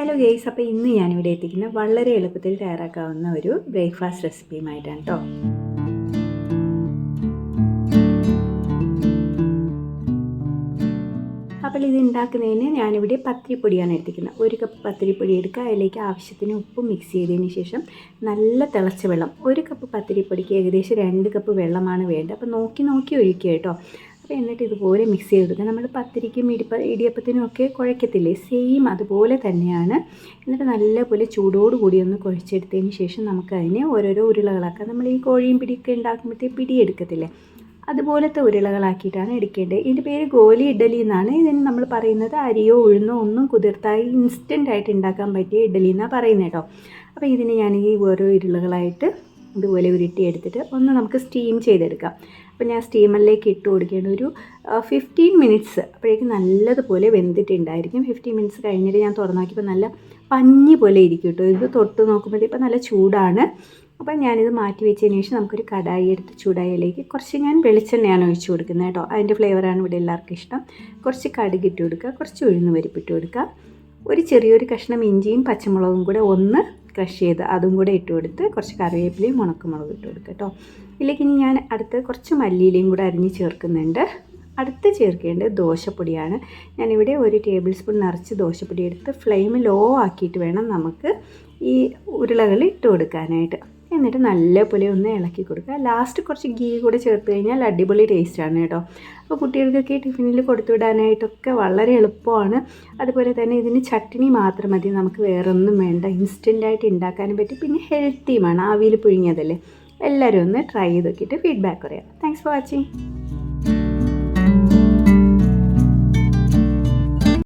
Hello guys അപ്പോൾ ഇന്ന് ഞാനിവിടെ എത്തിക്കുന്ന വളരെ എളുപ്പത്തിൽ തയ്യാറാക്കാവുന്ന ഒരു ബ്രേക്ക്ഫാസ്റ്റ് റെസിപ്പിയുമായിട്ടാണ് കേട്ടോ അപ്പോൾ ഇത് ഉണ്ടാക്കുന്നതിന് ഞാനിവിടെ പത്തിരിപ്പൊടിയാണ് എടുത്തിരിക്കുന്നത്. ഒരു കപ്പ് പത്തിരിപ്പൊടി എടുക്കുക. അതിലേക്ക് ആവശ്യത്തിന് ഉപ്പ് മിക്സ് ചെയ്തതിന് ശേഷം നല്ല തിളച്ച വെള്ളം. ഒരു കപ്പ് പത്തിരിപ്പൊടിക്ക് ഏകദേശം രണ്ട് കപ്പ് വെള്ളമാണ് വേണ്ടത്. അപ്പോൾ നോക്കി നോക്കി ഒഴിക്കുക കേട്ടോ എന്നിട്ട് ഇതുപോലെ മിക്സ് ചെയ്തെടുക്കുക. നമ്മൾ പത്തിരിക്കും ഇടിപ്പ ഇടിയപ്പത്തിനും ഒക്കെ കുഴക്കത്തില്ലേ? സെയിം അതുപോലെ തന്നെയാണ്. എന്നിട്ട് നല്ലപോലെ ചൂടോടുകൂടി ഒന്ന് കുഴച്ചെടുത്തതിന് ശേഷം നമുക്ക് നമുക്കതിനെ ഓരോരോ ഉരുളകളാക്കാം. നമ്മൾ ഈ കോഴിയും പിടിയൊക്കെ ഉണ്ടാക്കുമ്പോഴത്തേ പിടിയെടുക്കത്തില്ലേ അതുപോലത്തെ ഉരുളകളാക്കിയിട്ടാണ് എടുക്കേണ്ടത്. ഇതിന്റെ പേര് ഗോലി ഇഡലി എന്നാണ്. ഇതിന് നമ്മൾ പറയുന്നത് അരിയോ ഉഴുന്നോ ഒന്നും കുതിർത്തായി ഇൻസ്റ്റന്റ് ആയിട്ട് ഉണ്ടാക്കാൻ പറ്റിയ ഇഡലി എന്നാണ് പറയുന്നത് കേട്ടോ. അപ്പോൾ ഇതിന് ഞാൻ ഈ ഓരോ ഉരുളകളായിട്ട് ഇതുപോലെ ഉരുട്ടി എടുത്തിട്ട് ഒന്ന് നമുക്ക് സ്റ്റീം ചെയ്തെടുക്കാം. അപ്പോൾ ഞാൻ സ്റ്റീമറിലേക്ക് ഇട്ട് കൊടുക്കേണ്ട ഒരു ഫിഫ്റ്റീൻ മിനിറ്റ്സ് അപ്പോഴേക്കും നല്ലതുപോലെ വെന്തിട്ടുണ്ടായിരിക്കും. ഫിഫ്റ്റീൻ മിനിറ്റ്സ് കഴിഞ്ഞിട്ട് ഞാൻ തുറന്നാക്കിയപ്പോൾ നല്ല പഞ്ഞി പോലെ ഇരിക്കും കേട്ടോ. ഇത് തൊട്ട് നോക്കുമ്പോൾ ഇപ്പോൾ നല്ല ചൂടാണ്. അപ്പം ഞാനിത് മാറ്റി വെച്ചതിന് ശേഷം നമുക്കൊരു കടായി എടുത്ത് ചൂടായിലേക്ക് കുറച്ച് ഞാൻ വെളിച്ചെണ്ണയാണ് ഒഴിച്ചു കൊടുക്കുന്നത് കേട്ടോ. അതിന്റെ ഫ്ലേവറാണ് ഇവിടെ എല്ലാവർക്കും ഇഷ്ടം. കുറച്ച് കടുക് ഇട്ട് കൊടുക്കുക. കുറച്ച് ഉഴുന്ന് പരിപ്പിട്ട് കൊടുക്കുക. ഒരു ചെറിയൊരു കഷ്ണം ഇഞ്ചിയും പച്ചമുളകും കൂടെ ഒന്ന് ക്രഷ് ചെയ്ത് അതും കൂടെ ഇട്ട് കൊടുത്ത് കുറച്ച് കറിവേപ്പിലയും ഉണക്കമുളകും ഇട്ട് കൊടുക്കുക കേട്ടോ. ഇതിലേക്ക് ഇനി ഞാൻ അടുത്ത് കുറച്ച് മല്ലിയിലയും കൂടെ അരിഞ്ഞ് ചേർക്കുന്നുണ്ട്. അടുത്ത് ചേർക്കേണ്ടത് ദോശപ്പൊടിയാണ്. ഞാനിവിടെ ഒരു ടേബിൾ സ്പൂൺ നിറച്ച് ദോശപ്പൊടി എടുത്ത് ഫ്ലെയിം ലോ ആക്കിയിട്ട് വേണം നമുക്ക് ഈ ഉരുളകൾ ഇട്ട് കൊടുക്കാനായിട്ട്. എന്നിട്ട് നല്ലപോലെ ഒന്ന് ഇളക്കി കൊടുക്കുക. ലാസ്റ്റ് കുറച്ച് ഗീ കൂടെ ചേർത്ത് കഴിഞ്ഞാൽ അടിപൊളി ടേസ്റ്റാണ് കേട്ടോ. അപ്പോൾ കുട്ടികൾക്കൊക്കെ ടിഫിനിൽ കൊടുത്തു വിടാനായിട്ടൊക്കെ വളരെ എളുപ്പമാണ്. അതുപോലെ തന്നെ ഇതിന് ചട്നി മാത്രം മതി. നമുക്ക് വേറൊന്നും വേണ്ട. ഇൻസ്റ്റന്റായിട്ട് ഉണ്ടാക്കാനും പറ്റും. പിന്നെ ഹെൽത്തിയുമാണ് ആവിയിൽ പുഴുങ്ങിയതല്ലേ? എല്ലാവരും ഒന്ന് ട്രൈ ചെയ്ത് നോക്കിയിട്ട് ഫീഡ്ബാക്ക് പറയാം. Thanks for watching